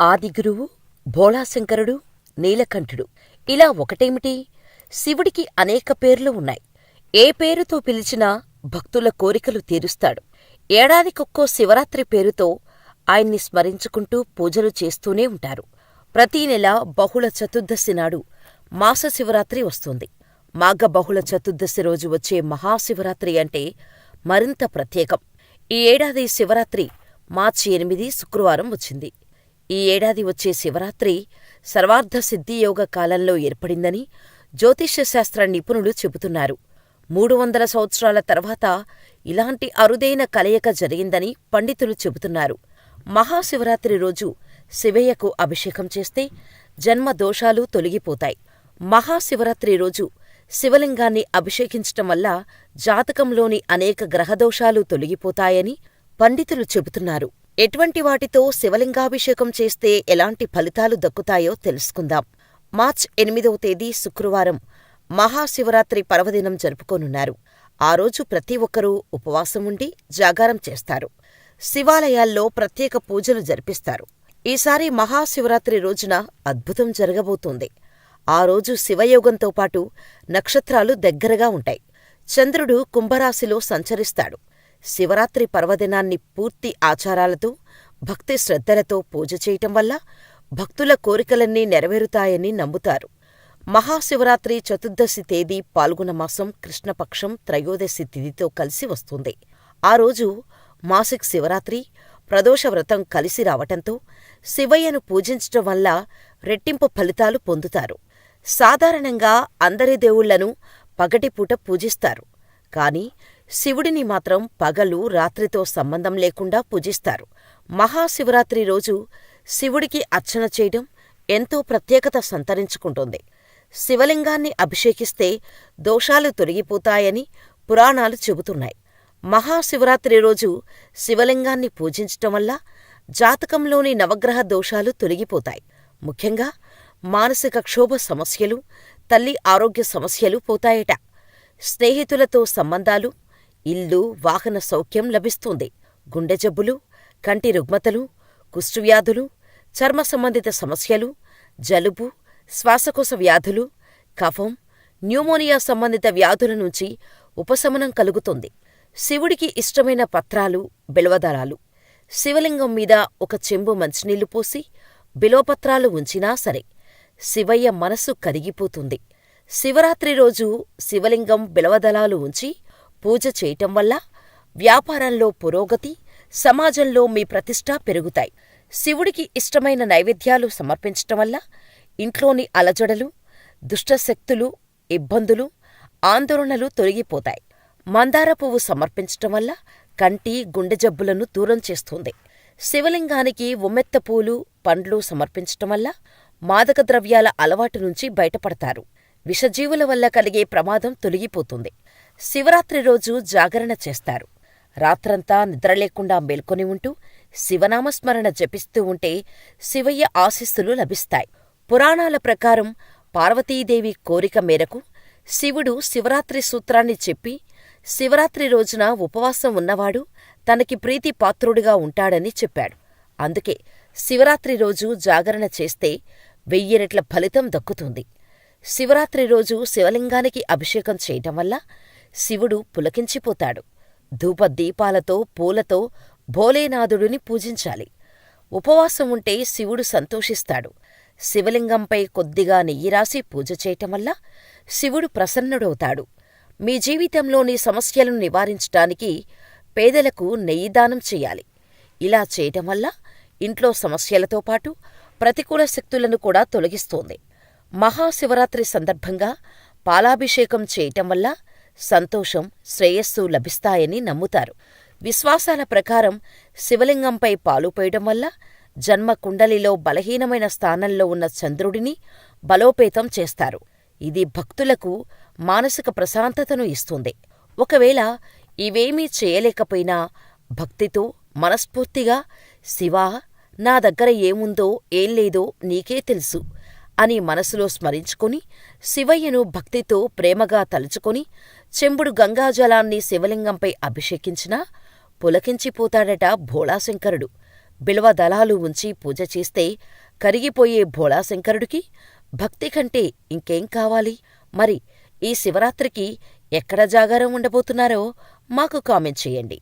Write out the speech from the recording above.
ఆదిగురువు భోళాశంకరుడు నీలకంఠుడు. ఇలా ఒకటేమిటి? శివుడికి అనేక పేర్లు ఉన్నాయి. ఏ పేరుతో పిలిచినా భక్తుల కోరికలు తీరుస్తాడు. ఏడాదికొక్కో శివరాత్రి పేరుతో ఆయన్ని స్మరించుకుంటూ పూజలు చేస్తూనే ఉంటారు. ప్రతీ నెల బహుళ చతుర్దశి నాడు మాస శివరాత్రి వస్తుంది. మాఘ బహుళ చతుర్దశి రోజు వచ్చే మహాశివరాత్రి అంటే మరింత ప్రత్యేకం. ఈ ఏడాది శివరాత్రి మార్చి ఎనిమిది శుక్రవారం వచ్చింది. ఈ ఏడాది వచ్చే శివరాత్రి సర్వార్థ సిద్ధియోగ కాలంలో ఏర్పడిందని జ్యోతిష్యశాస్త్ర నిపుణులు చెబుతున్నారు. మూడు వందల సంవత్సరాల తర్వాత ఇలాంటి అరుదైన కలయిక జరిగిందని పండితులు చెబుతున్నారు. మహాశివరాత్రి రోజు శివయ్యకు అభిషేకం చేస్తే జన్మ దోషాలు తొలగిపోతాయి. మహాశివరాత్రి రోజు శివలింగాన్ని అభిషేకించటం వల్ల జాతకంలోని అనేక గ్రహదోషాలు తొలగిపోతాయని పండితులు చెబుతున్నారు. ఎటువంటి వాటితో శివలింగాభిషేకం చేస్తే ఎలాంటి ఫలితాలు దక్కుతాయో తెలుసుకుందాం. మార్చ్ ఎనిమిదవ తేదీ శుక్రవారం. మహాశివరాత్రి పర్వదినం జరుపుకోనున్నారు. ఆ రోజు ప్రతి ఒక్కరూ ఉపవాసం ఉండి జాగారం చేస్తారు. శివాలయాల్లో ప్రత్యేక పూజలు జరిపిస్తారు. ఈసారి మహాశివరాత్రి రోజున అద్భుతం జరగబోతోంది. ఆ రోజు శివయోగంతో పాటు నక్షత్రాలు దగ్గరగా ఉంటాయి. చంద్రుడు కుంభరాశిలో సంచరిస్తాడు. శివరాత్రి పర్వదినాన్ని పూర్తి ఆచారాలతో భక్తి శ్రద్ధలతో పూజ చేయటం వల్ల భక్తుల కోరికలన్నీ నెరవేరుతాయని నమ్ముతారు. మహాశివరాత్రి చతుర్దశి తేదీ పాల్గొన మాసం కృష్ణపక్షం త్రయోదశి తిథితో కలిసి వస్తుంది. ఆ రోజు మాసిక్ శివరాత్రి ప్రదోష వ్రతం కలిసి రావటంతో శివయ్యను పూజించటం వల్ల రెట్టింపు ఫలితాలు పొందుతారు. సాధారణంగా అందరి దేవుళ్ళను పగటిపూట పూజిస్తారు. కాని శివుడిని మాత్రం పగలు రాత్రితో సంబంధం లేకుండా పూజిస్తారు. మహాశివరాత్రి రోజు శివుడికి అర్చన చేయడం ఎంతో ప్రత్యేకత సంతరించుకుంటుంది. శివలింగాన్ని అభిషేకిస్తే దోషాలు తొలగిపోతాయని పురాణాలు చెబుతున్నాయి. మహాశివరాత్రి రోజు శివలింగాన్ని పూజించటం వల్ల జాతకంలోని నవగ్రహ దోషాలు తొలగిపోతాయి. ముఖ్యంగా మానసిక క్షోభ సమస్యలు తల్లి ఆరోగ్య సమస్యలు పోతాయట. స్నేహితులతో సంబంధాలు ఇల్లు వాహన సౌఖ్యం లభిస్తుంది. గుండె జబ్బులు కంటి రుగ్మతలు కుష్ఠువ్యాధులు చర్మ సంబంధిత సమస్యలు జలుబు శ్వాసకోశ వ్యాధులు కఫం న్యూమోనియా సంబంధిత వ్యాధుల నుంచి ఉపశమనం కలుగుతుంది. శివుడికి ఇష్టమైన పత్రాలు బిల్వదళాలు శివలింగం మీద ఒక చెంబు మంచినీళ్ళు పోసి బిలోపత్రాలు ఉంచినా సరే శివయ్య మనసు కరిగిపోతుంది. శివరాత్రి రోజు శివలింగం బిలవదళాలు ఉంచి పూజ చేయటం వల్ల వ్యాపారంలో పురోగతి సమాజంలో మీ ప్రతిష్ట పెరుగుతాయి. శివుడికి ఇష్టమైన నైవేద్యాలు సమర్పించటం వల్ల ఇంట్లోని అలజడలు దుష్టశక్తులు ఇబ్బందులు ఆందోళనలు తొలగిపోతాయి. మందార పువ్వు సమర్పించటం వల్ల కంటి గుండె జబ్బులను దూరం చేస్తుంది. శివలింగానికి ఉమ్మెత్త పూలు పండ్లు సమర్పించటం వల్ల మాదక ద్రవ్యాల అలవాటు నుంచి బయటపడతారు. విషజీవుల వల్ల కలిగే ప్రమాదం తొలగిపోతుంది. శివరాత్రి రోజు జాగరణ చేస్తారు. రాత్రంతా నిద్రలేకుండా మేల్కొని ఉంటూ శివనామస్మరణ జపిస్తూ ఉంటే శివయ్య ఆశీస్సులు లభిస్తాయి. పురాణాల ప్రకారం పార్వతీదేవి కోరిక మేరకు శివుడు శివరాత్రి సూత్రాన్ని చెప్పి శివరాత్రి రోజున ఉపవాసం ఉన్నవాడు తనకి ప్రీతి పాత్రుడిగా ఉంటాడని చెప్పాడు. అందుకే శివరాత్రి రోజు జాగరణ చేస్తే వెయ్యి రెట్ల ఫలితం దక్కుతుంది. శివరాత్రి రోజు శివలింగానికి అభిషేకం చేయటం వల్ల శివుడు పులకించిపోతాడు. ధూపదీపాలతో పూలతో భోలేనాథుడిని పూజించాలి. ఉపవాసం ఉంటే శివుడు సంతోషిస్తాడు. శివలింగంపై కొద్దిగా నెయ్యి రాసి పూజ చేయటం వల్ల శివుడు ప్రసన్నుడవుతాడు. మీ జీవితంలోని సమస్యలను నివారించటానికి పేదలకు నెయ్యి దానం చెయ్యాలి ఇలా చేయటం వల్ల ఇంట్లో సమస్యలతో పాటు ప్రతికూల శక్తులను కూడా తొలగిస్తోంది. మహాశివరాత్రి సందర్భంగా పాలాభిషేకం చేయటం వల్ల సంతోషం శ్రేయస్సు లభిస్తాయని నమ్ముతారు. విశ్వాసాల ప్రకారం శివలింగంపై పాలు పోయడం వల్ల జన్మ కుండలిలో బలహీనమైన స్థానంలో ఉన్న చంద్రుడిని బలోపేతం చేస్తారు. ఇది భక్తులకు మానసిక ప్రశాంతతను ఇస్తుంది. ఒకవేళ ఇవేమీ చేయలేకపోయినా భక్తితో మనస్ఫూర్తిగా శివా నా దగ్గర ఏముందో ఏం లేదో నీకే తెలుసు. అని మనసులో స్మరించుకుని శివయ్యను భక్తితో ప్రేమగా తలుచుకొని చెంబుడు గంగాజలాన్ని శివలింగంపై అభిషేకించినా పులకించిపోతాడట భోళాశంకరుడు. బిల్వ దళాలు ఉంచి పూజ చేస్తే కరిగిపోయే భోళాశంకరుడికి భక్తి కంటే ఇంకేం కావాలి? మరి ఈ శివరాత్రికి ఎక్కడ జాగారం ఉండబోతున్నారో మాకు కామెంట్ చేయండి.